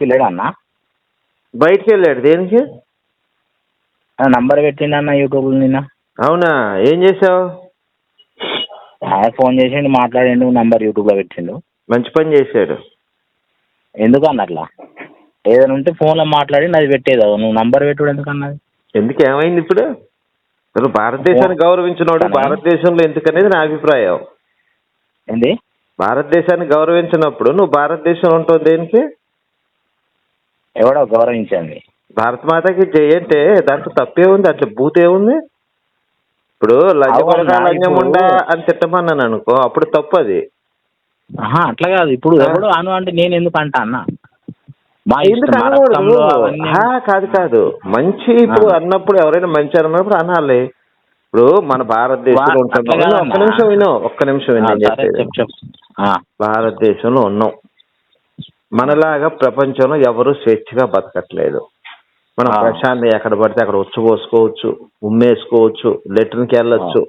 లోకి లేడు అన్న బయటికి వెళ్ళాడు దేనికి నంబర్ పెట్టిండు అన్న యూట్యూబ్ నిన్న. అవునా? ఏం చేసావు ఫోన్ చేసిండు మాట్లాడిండు నంబర్ యూట్యూబ్లో పెట్టిండు. మంచి పని చేశాడు. ఎందుకు అన్న అట్లా? ఏదైనా ఉంటే ఫోన్లో మాట్లాడి అది పెట్టేది నువ్వు నంబర్ పెట్టుడు ఎందుకు అన్నది ఎందుకు ఏమైంది ఇప్పుడు? అసలు భారతదేశాన్ని గౌరవించినోడు భారతదేశంలో ఎందుకనేది నా అభిప్రాయం. ఏంది? భారతదేశాన్ని గౌరవించినప్పుడు నువ్వు భారతదేశంలో ఉంటావు దేనికి? ఎవడో గౌరవించండి భారత మాతకి జై అంటే దాంట్లో తప్పే ఉంది అట్లా బూత్ ఏముంది ఇప్పుడు ఇప్పుడు- అని తిట్టమన్నాను అనుకో అప్పుడు తప్పు అది. అట్లా కాదు ఇప్పుడు ఎవడు అను అంటే నేను ఎందుకు అంటా అన్న? కాదు కాదు. మంచి ఇప్పుడు అన్నప్పుడు ఎవరైనా మంచి అన్నప్పుడు అనాలి. ఇప్పుడు మన భారతదేశంలో కాదన్నా. ఒక్క నిమిషం విను ఒక్క నిమిషం విను భారతదేశంలో ఉన్నాం. మనలాగా ప్రపంచంలో ఎవరు స్వేచ్ఛగా బతకట్లేదు. మనం. ప్రశాంతి ఎక్కడ పడితే అక్కడ ఉచ్చు పోసుకోవచ్చు ఉమ్మేసుకోవచ్చు లెటర్కి వెళ్ళొచ్చు.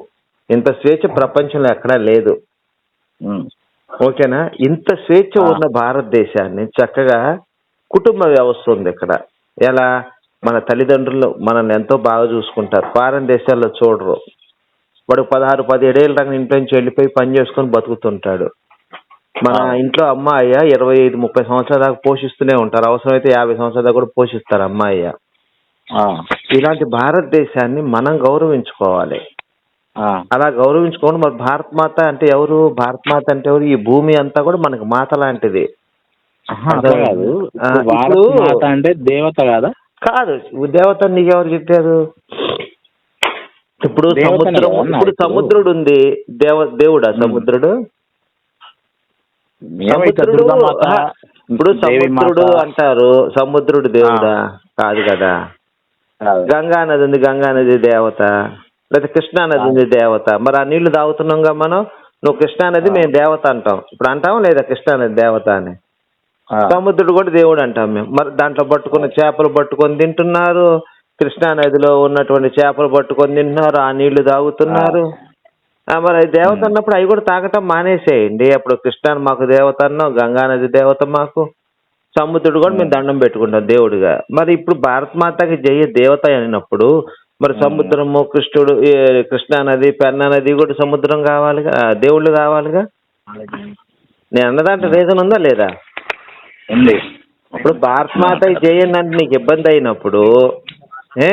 ఇంత స్వేచ్ఛ ప్రపంచంలో ఎక్కడా లేదు. ఓకేనా? ఇంత స్వేచ్ఛ. ఉన్న భారతదేశాన్ని చక్కగా కుటుంబ వ్యవస్థ ఉంది ఇక్కడ. ఎలా? మన తల్లిదండ్రులు మనల్ని ఎంతో బాగా చూసుకుంటారు. ఫారెన్ దేశాల్లో చూడరు. వాడు పదహారు పదిహేడేళ్ళ దాకా ఇంట్లో నుంచి వెళ్ళిపోయి పని చేసుకొని బతుకుతుంటాడు. మన. ఇంట్లో అమ్మాయి ఇరవై ఐదు ముప్పై సంవత్సరాల దాకా పోషిస్తూనే ఉంటారు. అవసరమైతే యాభై సంవత్సరాల దాకా కూడా పోషిస్తారు అమ్మాయి. ఇలాంటి భారతదేశాన్ని మనం గౌరవించుకోవాలి. అలా గౌరవించుకోండి మరి భారత్ మాత అంటే ఎవరు? భారత్ మాత అంటే ఎవరు? ఈ భూమి అంతా కూడా మనకి మాత లాంటిది. మాత అంటే దేవత కాదా? కాదు. దేవత నీకెవరు చెప్పారు? ఇప్పుడు సముద్రం ఇప్పుడు. సముద్రుడు ఉంది దేవ దేవుడా సముద్రుడు? సముద్రుడు ఇప్పుడు సముద్రుడు. అంటారు సముద్రుడు దేవుడా? కాదు కదా. గంగా నది ఉంది గంగా నది దేవత. లేదా కృష్ణా నది ఉంది దేవత. మరి ఆ నీళ్ళు తాగుతున్నాంగా మనం? నువ్వు కృష్ణా నది మేము దేవత అంటాం. ఇప్పుడు అంటాం లేదా కృష్ణా నది దేవత అని? సముద్రుడు కూడా దేవుడు అంటాం మేము. మరి దాంట్లో పట్టుకున్న చేపలు పట్టుకొని తింటున్నారు? కృష్ణా నదిలో ఉన్నటువంటి చేపలు పట్టుకొని తింటున్నారు? ఆ నీళ్ళు తాగుతున్నారు? మరి దేవత అన్నప్పుడు అవి కూడా తాగటం మానేసేయండి. అప్పుడు కృష్ణా మాకు దేవత అన్నాం గంగా నది దేవత మాకు. సముద్రుడు కూడా మేము దండం పెట్టుకుంటాం దేవుడిగా. మరి ఇప్పుడు భారత మాతకి జయ దేవత అయినప్పుడు మరి సముద్రము కృష్ణుడు కృష్ణా నది పెన్నా నది కూడా సముద్రం కావాలిగా? దేవుళ్ళు కావాలిగా? నేను అన్నదాంట్లో రీజన్ ఉందా లేదా? ఉంది. ఇప్పుడు భారత మాత చేయండి నీకు ఇబ్బంది అయినప్పుడు ఏ?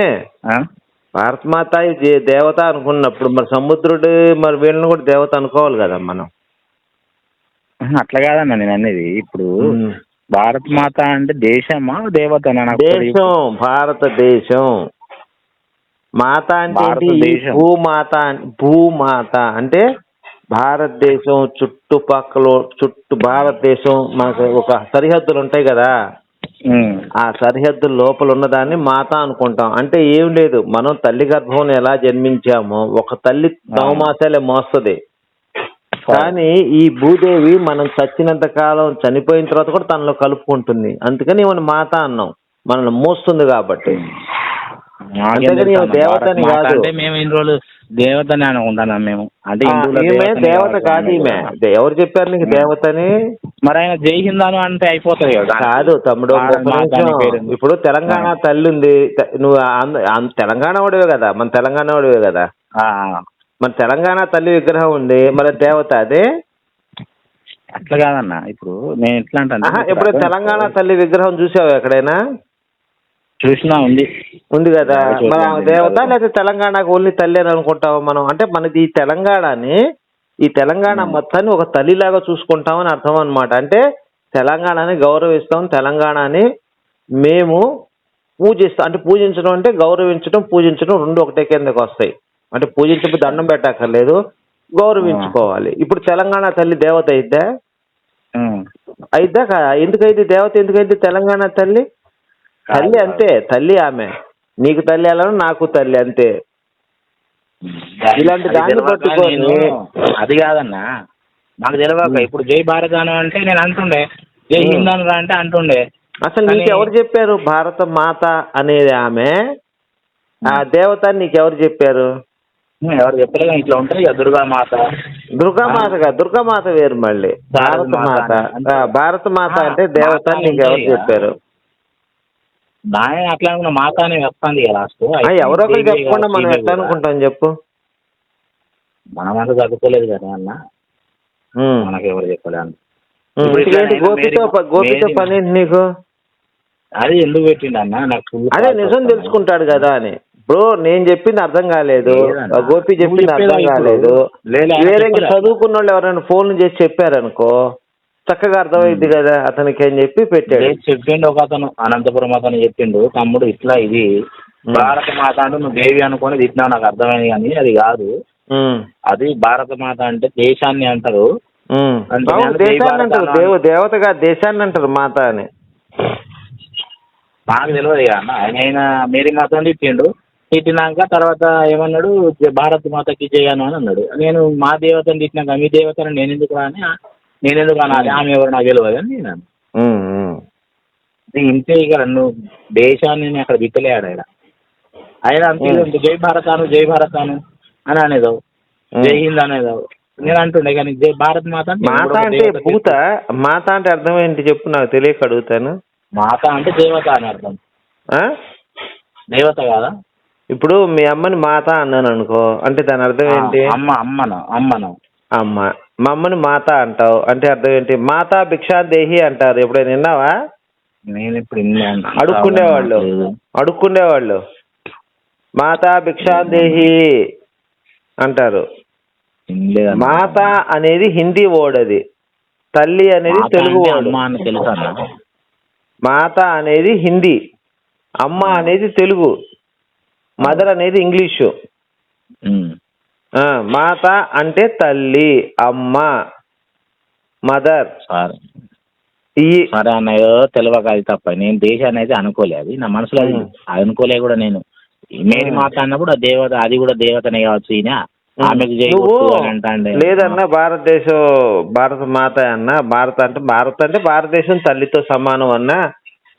ఆ? భారత మాత జే- దేవత అనుకున్నప్పుడు మరి సముద్రుడు మరి వీళ్ళని కూడా దేవత అనుకోవాలి కదా మనం అట్లా కాదన్న నేను అనేది ఇప్పుడు. భారత్ మాత అంటే దేశమా తెలియదు. దేశం భారతదేశం మాత అంటే. భూమాత భూమాత అంటే భారతదేశం చుట్టుపక్కల చుట్టూ భారతదేశం మనకు ఒక సరిహద్దులు ఉంటాయి కదా ఆ సరిహద్దు లోపల ఉన్నదాన్ని మాత అనుకుంటాం. అంటే ఏం లేదు. మనం తల్లి గర్భంలో ఎలా జన్మించామో ఒక తల్లి నవమాసాలే మోస్తుంది. కానీ ఈ భూదేవి మనం చచ్చినంత కాలం చనిపోయిన తర్వాత కూడా తనలో కలుపుకుంటుంది. అందుకని ఈమెను మాత అన్నాం. మనల్ని మోస్తుంది కాబట్టి. దేవతని కాదు. అంటే మేము ఇన్ని రోజులు దేవతని అనుకుంటున్నాం మేము. అంటే ఈమె దేవత కాదు ఈమె. ఎవరు చెప్పారు నీకు దేవతని? మరి ఆయన జై హింద్ అను అంటే అయిపోతుంది కదా. కాదు తమ్ముడు. ఇప్పుడు తెలంగాణ తల్లి ఉంది. నువ్వు తెలంగాణ వాడివే కదా. మన తెలంగాణ వాడివే కదా. మన తెలంగాణ తల్లి విగ్రహం ఉంది. మరి దేవత అదే? అట్లా కాదన్న. ఇప్పుడు నేను ఎట్లా అంటే ఆహా, ఇప్పుడు తెలంగాణ తల్లి విగ్రహం చూసావు ఎక్కడైనా? చూసినా ఉంది. ఉంది కదా. దేవత. లేకపోతే తెలంగాణకు ఓన్లీ తల్లి అని అనుకుంటావు మనం? అంటే మనది తెలంగాణని ఈ తెలంగాణ మొత్తాన్ని ఒక తల్లిలాగా చూసుకుంటామని అర్థం అన్నమాట అంటే తెలంగాణని గౌరవిస్తాం తెలంగాణని మేము పూజిస్తాం. అంటే పూజించడం అంటే గౌరవించడం పూజించడం రెండు ఒకటే కిందకి వస్తాయి. అంటే పూజించడం దండం పెట్టక్కర్లేదు గౌరవించుకోవాలి. ఇప్పుడు తెలంగాణ తల్లి దేవత అయిద్దా? ఉమ్. అయిద్దా కాదా ఎందుకైతే దేవత? ఎందుకైతే తెలంగాణ తల్లి? తల్లి అంతే తల్లి ఆమె. నీకు తల్లి ఎలా నాకు తల్లి అంతే. ఇలాంటి అది దాన్ని పట్టుకొని- అది కాదన్నా. నాకు తెలియక ఇప్పుడు జై భారత్ అను అంటే నేను అంటుండే. జై. హింద్ అను అంటే అంటుండే. అసలు నీకు ఎవరు చెప్పారు? భారత మాత అనేది ఆమె. ఆ దేవత నీకు ఎవరు చెప్పారు? ఎవరు చెప్పలేదు. ఇట్లా ఉంటుంది కదా దుర్గా మాత. దుర్గామాత కాదు. దుర్గామాత వేరు మళ్ళీ. భారత మాత మాత. భారత మాత అంటే దేవత మాత నీకు ఎవరు. చెప్పారు? దాని అట్లా అనుకున్న మాతానే వస్తుంది కదా లాస్ట్. ఎవరో ఒకరు చెప్పకుండా మనం ఎట్లా అనుకుంటాం చెప్పు. మనం అంతా చదువుకోలేదు కదా అన్న. మనకు ఎవరు చెప్పలేదు గోపితో పని నీకు? అది ఎందుకు పెట్టిండు అన్న? నాకు అదే నిజం. తెలుసుకుంటాడు కదా అని. బ్రో నేను చెప్పింది అర్థం కాలేదు. గోపి చెప్పింది అర్థం? కాలేదు. వేరే. చదువుకున్న వాళ్ళు ఎవరైనా ఫోన్ చేసి చెప్పారనుకో చక్కగా అర్థమైంది కదా అతనికి అని చెప్పి పెట్టాడు. చెప్పిండు ఒక అతను అనంతపురం అతను చెప్పిండు తమ్ముడు ఇట్లా ఇది భారత మాత అంటే నువ్వు దేవి అనుకొని తిట్టినావు నాకు అర్థమైంది కానీ అది కాదు. అది భారత మాత అంటే దేశాన్ని అంటారు. దేశాన్ని అంటారు. దేవ దేవతగా దేశాన్ని అంటారు మాత అని. నాకు తెలియదు ఇక అన్న. ఆయన మేరీ మాత తిట్టిండు. తిట్టినాక తర్వాత ఏమన్నాడు "జ- భారత్ మాతకి చేయను అని అన్నాడు. నేను మా దేవతని తిట్టినాక మీ దేవతని నేను ఎందుకు రాని? నేను ఎందుకు అనాలి ఆమె ఎవరు? నాకు తెలియదు అని నేను ఇంతే ఇక నువ్వు దేశాన్ని నేను అక్కడ విత్తలేడు ఆయన. ఆయన అంతే జై భారతాను జై భారతాను అని అనేదో జై హింద్ అనేదో నేను అంటుండే కానీ జై భారత్ మాత అంటే మాత అంటే భూత? మాత అంటే అర్థం ఏంటి చెప్పు నాకు తెలియక అడుగుతాను. మాత అంటే దేవత అని అర్థం. ఆ? దేవత కాదా? ఇప్పుడు మీ అమ్మని మాత అన్నాను అనుకో. అంటే దాని అర్థం ఏంటి? అమ్మ అమ్మను అమ్మను. అమ్మ. మా అమ్మని మాత అంటావు. అంటే అర్థం ఏంటి? మాతా భిక్షా దేహి అంటారు. ఎప్పుడైనా విన్నావా? నేను ఇప్పుడు. అడుక్కునేవాళ్ళు. అడుక్కునేవాళ్ళు మాతా భిక్షా దేహి అంటారు. మాత అనేది హిందీ వర్డ్ అది. తల్లి అనేది తెలుగు వర్డ్? మాత అనేది హిందీ. అమ్మ అనేది తెలుగు. మదర్ అనేది ఇంగ్లీషు. మాత అంటే తల్లి అమ్మ మదర్. సరే. ఈ సరే అన్నయ్య తెలియక అది తప్ప. నేను దేశాన్ని అయితే అనుకోలే అది. నా మనసులో అది. అనుకోలే కూడా నేను. మేరీ మాత అన్నప్పుడు ఆ దేవత అది కూడా దేవతనే కావచ్చు ఈయన. ఆమెకు లేదన్నా భారతదేశం భారత మాత అన్న భారత అంటే భారత్ అంటే భారతదేశం తల్లితో సమానం అన్నా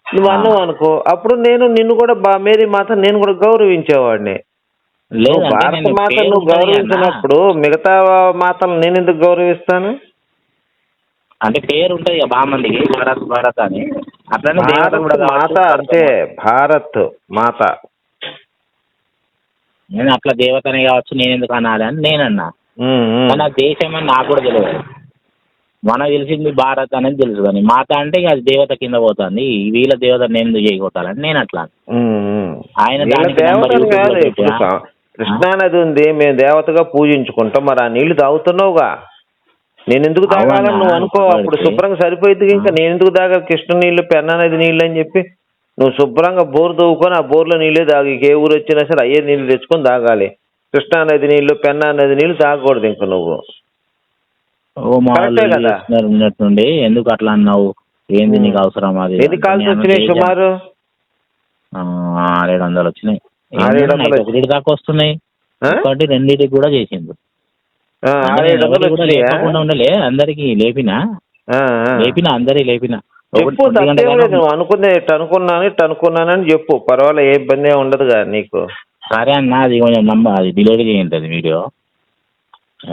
నువ్వు అన్నావు అనుకో. అప్పుడు నేను నిన్ను కూడా మేరీ మాత నేను కూడా గౌరవించేవాడిని. లేదంటే భారత నేను మాత పేరు నువ్వు. గౌరవించినప్పుడు మిగతా మాతలు నేను ఎందుకు గౌరవిస్తాను? అంటే పేరు ఉంటుంది కదా భారత్ భారత్ అని. అట్లనే దేవత కూడా మాత అంటే భారత్ మాత. నేను అట్లా దేవతనే కావచ్చు నేను ఎందుకు అనాలి అని నేనన్నా. మన దేశం అని నాకు కూడా తెలియదు. మనకు తెలిసింది భారత్ అనేది తెలుసు కానీ మాత అంటే ఇక అది దేవత కింద పోతుంది. వీళ్ళ దేవత నేను ఎందుకు చేయగొట్టాలని నేను అట్లా. ఆయన వీళ్ళ కృష్ణానది ఉంది మేము దేవతగా పూజించుకుంటాం. మరి ఆ నీళ్ళు తాగుతున్నావుగా? నేను ఎందుకు తాగాలని? నువ్వు అనుకో అప్పుడు. శుభ్రంగా సరిపోయింది ఇంకా. నేను ఎందుకు తాగాలి? కృష్ణ నీళ్ళు పెన్నా నది నీళ్ళు అని చెప్పి నువ్వు శుభ్రంగా బోర్ తవ్వుకొని ఆ బోర్లో నీళ్ళే తాగి. ఏ ఊరు వచ్చినా సరే అయ్యే నీళ్ళు తెచ్చుకొని తాగాలి. కృష్ణా నది నీళ్ళు పెన్నా నది నీళ్ళు తాగకూడదు ఇంక నువ్వు. ఉన్నట్టుండి. ఎందుకు అట్లా అన్నావు? ఏంది. నీకు అవసరం అది? ఎన్ని కాల్స్ వచ్చినాయి. సుమారు? ఆరేడు వందలు వచ్చినాయి. ఒకటి దాకా వస్తున్నాయి? ఒకటి రెండింటికి కూడా చేసిండు ఆ, అంటే ఆరేడు నేను వందలు ఎవరికి కూడా వచ్చినాయా? లేపకుండా ఉండలే అందరికి లేపినా. లేపినా అందరి లేపినా. చెప్పు నువ్వు అనుకునే అనుకున్నాను అనుకున్నానని చెప్పు. పర్వాలే ఏ ఇబ్బంది ఏం ఉండదుగా నీకు. సరే అన్న అది కొంచెం నమ్మ అది డిలీట్ చేయండి అది వీడియో.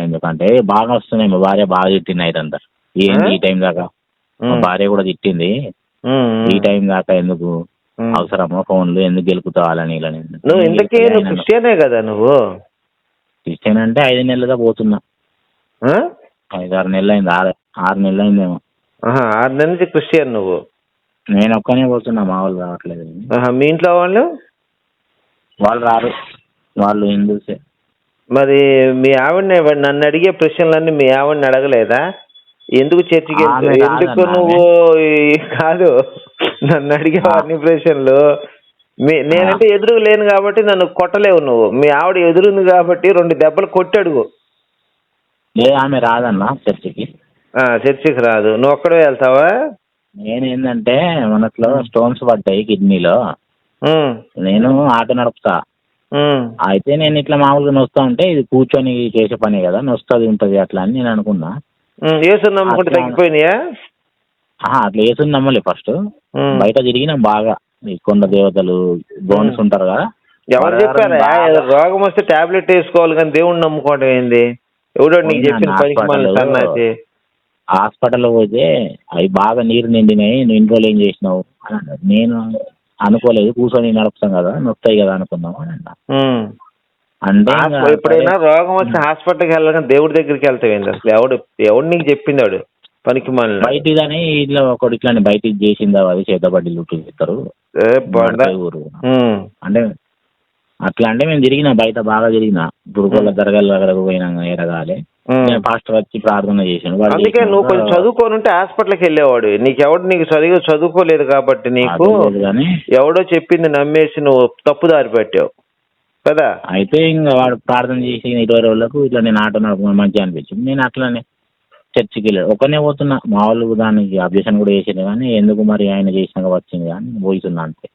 ఎందుకంటే బాగా వస్తున్నాయి మా భార్య బాగా తిట్టింది నైట్ అంతా. ఏంది ఈ టైం దాకా? మా భార్య కూడా తిట్టింది. ఈ టైం దాకా ఎందుకు. అవసరమా ఫోన్లు? ఎందుకు గెలుపుతావాలని ఇలా నేను. నువ్వు ఇంతకీ నువ్వు క్రిస్టియనే కదా నువ్వు? క్రిస్టియన్ అంటే ఐదు నెలలుగా పోతున్నా? ఐదు ఆరు నెలలు అయింది ఆరు ఆరు నెలలు అయిందేమో ఆరు నెలల నుంచి క్రిస్టియన్ నువ్వు? నేను ఒక్కనే పోతున్నా. మా వాళ్ళు రావట్లేదు. మీ ఇంట్లో వాళ్ళు? వాళ్ళు రారు. వాళ్ళు హిందూసే. మరి మీ ఆవిడని నన్ను అడిగే ప్రశ్నలన్నీ మీ ఆవిడని అడగలేదా? ఎందుకు చర్చికి ఎందుకు నువ్వు కాదు. నన్ను అడిగే అన్ని ప్రశ్నలు. మీ నేనంటే ఎదురు లేను కాబట్టి నన్ను కొట్టలేవు నువ్వు. మీ ఆవిడ ఎదురుంది కాబట్టి రెండు దెబ్బలు కొట్టి అడుగు లేదు ఆమె రాదన్న చర్చికి? చర్చికి రాదు. నువ్వు ఒక్కడే వెళ్తావా? నేను ఏంటంటే మనట్లో స్టోన్స్ పడ్డాయి కిడ్నీలో. నేను ఆటో నడుపుతా. అయితే నేను ఇట్లా మామూలుగా నొస్తా ఉంటే ఇది కూర్చొని చేసే పని కదా నొస్తుంది ఉంటుంది అట్లా అని నేను అనుకున్నా. నమ్ముకుంటే. తగ్గిపోయినాయా? అట్లా వేసుని నమ్మలే ఫస్ట్. బయట తిరిగినాం బాగా. ఈ కొండ దేవతలు బోన్స్ ఉంటారు కదా. ఎవరు చెప్పారా? రోగం వస్తే టాబ్లెట్ వేసుకోవాలి కానీ దేవుణ్ణి నమ్ముకోవడం ఏంది? ఎవడో నీకు చెప్పిన నా పనికి మళ్ళీ హాస్పిటల్లో సన్నాసి. హాస్పిటల్లో పోతే అవి బాగా నీరు నిండినాయి నువ్వు ఇంట్లో ఏం చేసినావు? నేను అనుకోలేదు కూర్చొని నడుపుతాం కదా నొస్తాయి కదా అనుకున్నాం అని అన్నా. అంటే ఎప్పుడైనా రోగం వచ్చి హాస్పిటల్కి వెళ్ళగానే దేవుడి దగ్గరికి వెళ్తావేంది అసలు? ఎవడు ఎవడు నీకు చెప్పింది వాడు? పనికి మాలిన. బయటిదని ఇట్లా ఒకటి ఇట్లా బయటికి చేసిందా అది చేతబడి లుట్టు చేస్తారు. అంటే అట్లా అంటే మేము తిరిగిన బయట బాగా తిరిగిన. గురుకుల దరగాల దగ్గరకు పోయినా ఎరగాలి. పాస్టర్ వచ్చి ప్రార్థన వాడు అందుకే నువ్వు కొంచెం చదువుకొని ఉంటే హాస్పిటల్కి వెళ్ళేవాడు. నీకెవడు నీకు చదివి చదువుకోలేదు కాబట్టి నీకు ఎవడో చెప్పింది నమ్మేసి నువ్వు తప్పు దారి పెట్టావు. కదా? అయితే ఇంకా వాడు ప్రార్థన చేసి ఇరవై రోజులకు ఇట్లా నేను ఆటో నడుపుకుని మంచిగా అనిపించింది. నేను అట్లనే చర్చికి వెళ్ళాడు. ఒకనే పోతున్నా మా వాళ్ళు దానికి అబ్జెక్షన్ కూడా చేసింది కానీ ఎందుకు మరి ఆయన చేసినాక వచ్చింది కానీ పోతున్నా అంతే.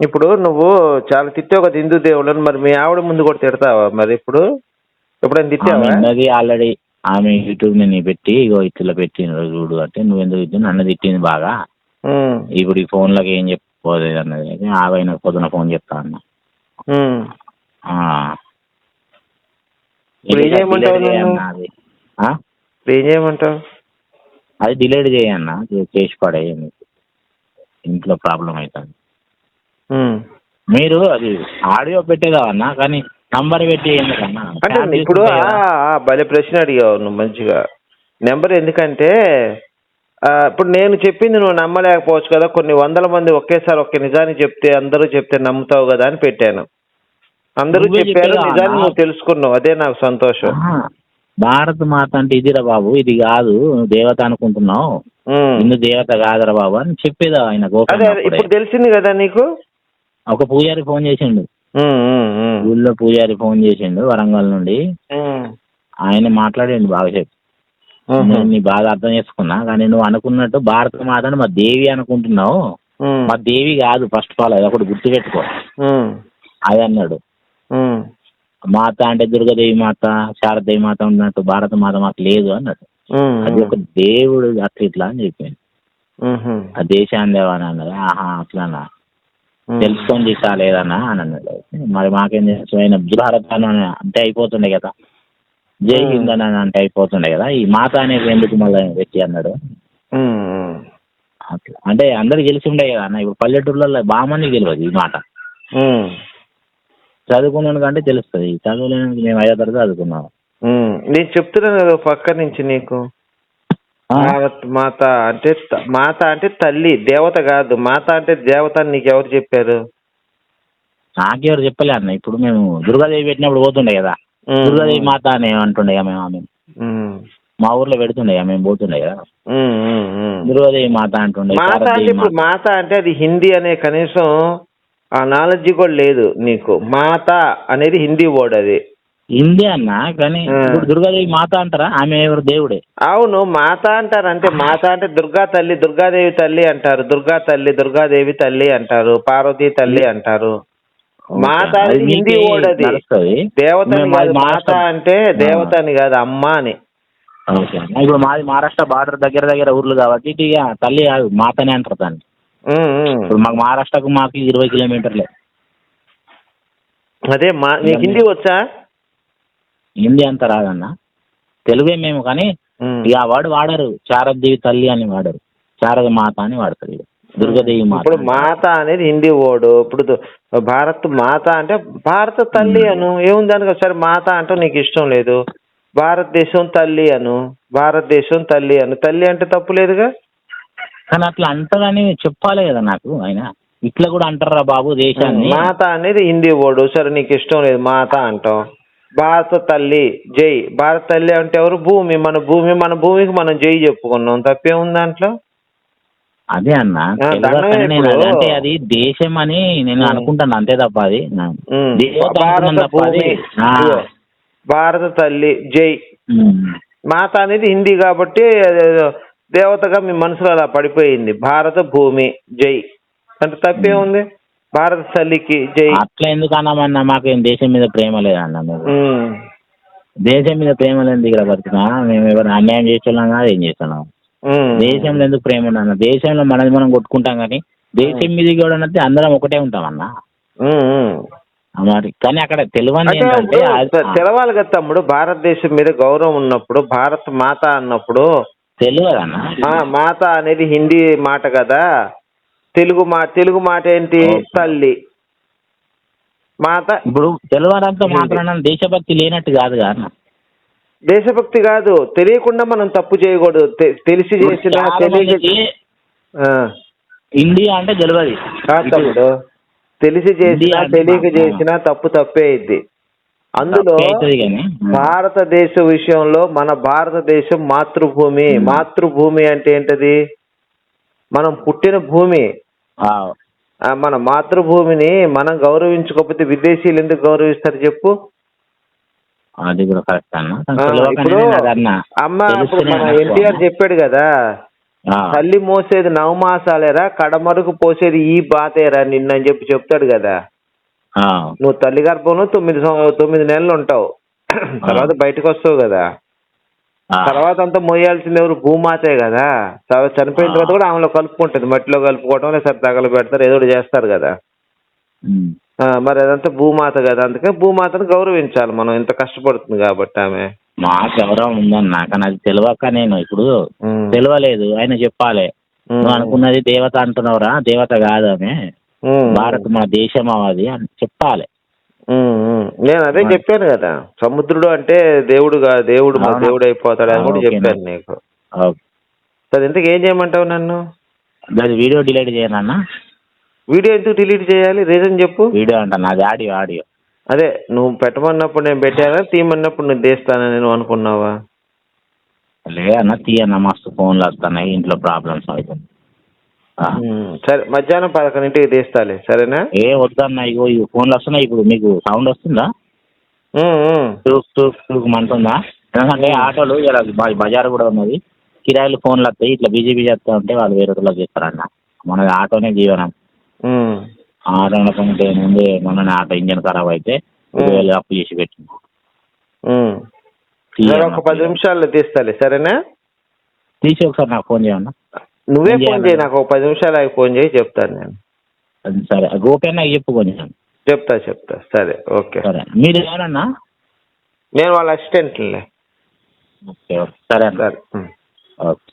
ఇప్పుడు నువ్వు చాలా తిట్టావు కదా హిందూ దేవుళ్ళని మరి మీ ఆవిడ ముందు కూడా తిడతావా మరి ఇప్పుడు? ఎప్పుడైనా తిట్టావా? ఆల్రెడీ ఆమె యూట్యూబ్ నేను పెట్టి ఇగో ఇట్లా పెట్టిన చూడు అంటే నువ్వు ఎందుకు తిట్టింది? నన్ను తిట్టింది బాగా. ఇప్పుడు ఈ ఫోన్లోకి ఏం చెప్పుకోలేదు అన్నది. ఆమె పొద్దున ఫోన్ చెప్తా అన్న. ఇంకా చేయమంటావు అది. డిలీట్ చేయన్న? చేసి పడేయ ఇంట్లో ప్రాబ్లం అవుతుంది. మీరు అది ఆడియో పెట్టేదావన్నా కానీ నంబర్ పెట్టి అంటే ఇప్పుడు భలే ప్రశ్న అడిగావు నువ్వు మంచిగా. నెంబర్ ఎందుకంటే ఇప్పుడు నేను చెప్పింది నువ్వు నమ్మలేకపోవచ్చు కదా. కొన్ని వందల మంది ఒకేసారి ఒకే నిజాన్ని చెప్తే అందరూ చెప్తే నమ్ముతావు కదా అని పెట్టాను. అందరూ చెప్పారు నిజాన్ని? నువ్వు తెలుసుకున్నావు. అదే నాకు సంతోషం. భారత్ మాత అంటే ఇదిరా బాబు ఇది కాదు దేవత అనుకుంటున్నావు. ఇందు దేవత కాదురా బాబు అని చెప్పేదా ఆయన. ఇప్పుడు తెలిసింది కదా నీకు? ఒక పూజారి ఫోన్ చేసిండు. ఊళ్ళో పూజారి ఫోన్ చేసిండు వరంగల్ నుండి. ఆయన మాట్లాడిండు బాగా చెప్పి. నేను నీ బాగా అర్థం చేసుకున్నా కానీ నువ్వు అనుకున్నట్టు భారత మాతను మా దేవి అనుకుంటున్నావు. మా దేవి కాదు ఫస్ట్ ఆఫ్ ఆల్ అది ఒకటి గుర్తుపెట్టుకో. అది అన్నాడు. మాత అంటే దుర్గాదేవి మాత శారదేవి మాత ఉన్నట్టు భారత మాత మాకు లేదు అన్నాడు. అది ఒక దేవుడు అట్లా ఇట్లా అని చెప్పింది ఆ దేశాన్ని దేవని అన్నది ఆహా అట్లానా? ఉమ్. తెలుసుకొని చేసా లేదన్నా అని అన్నాడు. మరి మాకేం తెలుసు? ఆయన భారత అని అంటే అయిపోతుండే కదా. జై హింద్ అని అంటే అయిపోతుండే కదా. ఈ మాత అనేది ఎందుకు మళ్ళీ వ్యక్తి అన్నాడు? అట్లా. అంటే అందరికి తెలిసి ఉండే కదా అన్న. ఇప్పుడు పల్లెటూళ్ళలో బాగా మందికి తెలియదు ఈ మాట చదువుకున్నాను కంటే తెలుస్తుంది. చదువులేని మేము ఐదో తరగతి చదువుకున్నాం ఉమ్. నేను చెప్తున్నాను కదా పక్క నుంచి నీకు. భారత్ మాత అంటే మాత అంటే తల్లి దేవత కాదు. మాత అంటే దేవత అని నీకు ఎవరు చెప్పారు? నాకెవరు చెప్పలే అన్న. ఇప్పుడు మేము దుర్గాదేవి పెట్టినప్పుడు పోతుండే కదా. దుర్గాదేవి మాత అని అంటుండే మేము. ఆమె మా ఊర్లో పెడుతుండే మేము పోతుండే కదా. దుర్గాదేవి మాత అంటుండే మాత అంటే ఇప్పుడు. మాత అంటే అది హిందీ అనే కనీసం ఆ నాలెడ్జ్ కూడా లేదు నీకు. మాత అనేది హిందీ వర్డ్ అది. హిందీ అన్న కానీ. ఇప్పుడు దుర్గాదేవి మాత అంటారా? ఆమె ఎవరు? దేవుడే. అవును మాత అంటారు అంటే మాత అంటే దుర్గా తల్లి దుర్గాదేవి తల్లి అంటారు. దుర్గా తల్లి దుర్గాదేవి తల్లి అంటారు. పార్వతీ తల్లి అంటారు. మాత అనేది హిందీ వర్డ్ అది. దేవత కాదు మాత అంటే దేవత అని కాదు అమ్మ అని. ఇప్పుడు మాది మహారాష్ట్ర బార్డర్ దగ్గర దగ్గర ఊర్లు కాబట్టి ఇక తల్లి మాతనే అంటారు దాన్ని. మాకు మహారాష్ట్రకు మాకు ఇరవై కిలోమీటర్లే. అదే మా నీకు హిందీ వచ్చా? హిందీ అంత రాదన్న. తెలుగే మేము కానీ. ఇక ఆ వర్డ్ వాడరు. శారదేవి తల్లి అని వాడరు. శారద మాత అని వాడతారు దుర్గాదేవి మాత ఇప్పుడు మాత అనేది హిందీ వర్డ్. ఇప్పుడు భారత్ మాత అంటే భారత తల్లి అను. ఏముంది దానికి ఒకసారి మాత అంటే నీకు ఇష్టం లేదు. భారతదేశం తల్లి అను. భారతదేశం తల్లి అను. తల్లి అంటే తప్పు లేదుగా? కానీ అట్లా అంటారని చెప్పాలి కదా నాకు ఆయన. ఇట్లా కూడా అంటారా బాబు దేశాన్ని? మాత అనేది హిందీ వర్డ్. సరే నీకు ఇష్టం లేదు మాత అంటాం. భారత తల్లి జై. భారత తల్లి అంటే ఎవరు? భూమి. మన భూమి మన భూమికి మనం జై చెప్పుకున్నాం. తప్పేముంది దాంట్లో? అదే అన్న అంటే అది దేశం అని నేను అనుకుంటాను అంతే తప్ప అది. భారత తల్లి జై. మాత అనేది హిందీ కాబట్టి దేవతగా మీ మనసులో అలా పడిపోయింది. భారత భూమి జై. అంటే తప్పేముంది భారత తల్లికి జై. అట్లా ఎందుకు అన్నామన్నా? మాకేం దేశం మీద ప్రేమ లేదన్న. దేశం మీద ప్రేమ లేని ఇక్కడ బతుకున్నా మేము ఎవరు అన్యాయం చేస్తున్నాం కాదు ఏం చేస్తున్నాం. దేశంలో ఎందుకు ప్రేమ ఉండన్న దేశంలో మనది మనం కొట్టుకుంటాం కానీ దేశం మీద కూడా అందరం ఒకటే ఉంటాం అన్న. మరి కానీ అక్కడ తెలియని అంటే ఏంటంటే ఇప్పుడు ఆ- తె- తెలవాలి కదా తమ్ముడు భారతదేశం మీద గౌరవం ఉన్నప్పుడు భారత మాత అన్నప్పుడు ఆ, మాత అనేది హిందీ మాట కదా. తెలుగు మా తెలుగు మాట ఏంటి. తల్లి. మాత ఇప్పుడు తెలియడంతో మాత్రం దేశభక్తి లేనట్టు కాదు కదా దేశభక్తి కాదు. తెలియకుండా మనం తప్పు చేయకూడదు. తెలిసి చేసిన ఇండియా అంటే తెలియదు తమ్ముడు. తెలిసి చేసిన తెలియక చేసిన తప్పు తప్పే అయింది. అందులో భారతదేశ విషయంలో మన భారతదేశం మాతృభూమి. మాతృభూమి అంటే ఏంటది? మనం పుట్టిన భూమి. మన మాతృభూమిని మనం గౌరవించకపోతే విదేశీయులు ఎందుకు గౌరవిస్తారు చెప్పు? అది కూడా కరెక్ట్ అన్న. ఆ, ఇప్పుడు అదన్నా అమ్మ ఇప్పుడు మన ఎన్టీఆర్ చెప్పాడు కదా తల్లి మోసేది నవమాసాలేరా కడమరుకు పోసేది ఈ బాతేరా నిన్ను అని చెప్పి చెప్తాడు కదా. నువ్వు తల్లి గర్భంలో తొమ్మిది తొమ్మిది నెలలు ఉంటావు. తర్వాత బయటకు వస్తావు కదా తర్వాత అంతా మోయాల్సింది ఎవరు? భూమాతే కదా. తర్వాత చనిపోయిన తర్వాత కూడా ఆమెలో కలుపుకుంటుంది. మట్టిలో కలుపుకోవడం లేదా తగలు పెడతారు ఏదో చేస్తారు కదా. మరి అదంతా భూమాత కదా. అందుకే భూమాతను గౌరవించాలి మనం. ఇంత కష్టపడుతుంది కాబట్టి ఆమె. మాకు గౌరవం ఉందన్న కానీ అది తెలియక నేను ఇప్పుడు. తెలియలేదు ఆయన చెప్పాలి. నువ్వు అనుకున్నది దేవత అంటున్నావురా? దేవత కాదు ఆమె. భారత్ మన దేశం అది అని చెప్పాలి. నేను అదే చెప్పాను కదా సముద్రుడు అంటే దేవుడు కాదు దేవుడు మా? దేవుడు అయిపోతాడు అని కూడా. చెప్పాను నీకు. సరే ఇంతకు ఏం చేయమంటావు నన్ను? అది వీడియో డిలీట్ చేయనన్నా వీడియో ఎందుకు డిలీట్ చేయాలి? రీజన్ చెప్పు. వీడియో అంటాను అది ఆడియో ఆడియో. అదే నువ్వు పెట్టమన్నప్పుడు నేను పెట్టానా తీయమన్నప్పుడు నువ్వు తీస్తానని నువ్వు అనుకున్నావా? లేదన్నా తీయన్న మస్తు ఫోన్లు వస్తున్నాయి ఇంట్లో ప్రాబ్లమ్స్ అవుతుంది. సరే మధ్యాహ్నం పదకొండింటికి తీస్తాలే సరేనా? ఏ వద్దన్న ఇగో ఈ ఫోన్లు వస్తున్నాయి ఇప్పుడు మీకు సౌండ్ వస్తుందా? ఉమ్, ఉమ్. టూక్ టూక్ టూక్ మంటుందా? ఎందుకంటే ఆటోలు ఇలా బజార్ కూడా ఉన్నది. కిరాయిలు ఫోన్లు వస్తాయి ఇట్లా బిజీ బిజీ వస్తూ ఉంటే వాళ్ళు వేరే రోజులకు చేస్తారన్న. మనది ఆటోనే జీవనం. ఆటో అనుకుంటే ముందే మొన్న ఆటో ఇంజన్ ఖరాబ్ అయితే. వేలు అప్పు చేసి పెట్టింది ఒక పది నిమిషాల్లో తీస్తాలే సరేనా? తీసి ఒకసారి నాకు ఫోన్ చేయమన్నా నువ్వే ఫోన్ చేయి. నాకు ఒక పది నిమిషాలు ఆగి ఫోన్ చేయి చెప్తాను నేను. అది సరే గోపి నాకు చెప్పు కొంచెం. చెప్తా చెప్తా. సరే ఓకే. సరే. మీరు ఎవరన్నా? నేను వాళ్ళ అసిస్టెంట్లే ఓకే సరే సరే. ఓకే.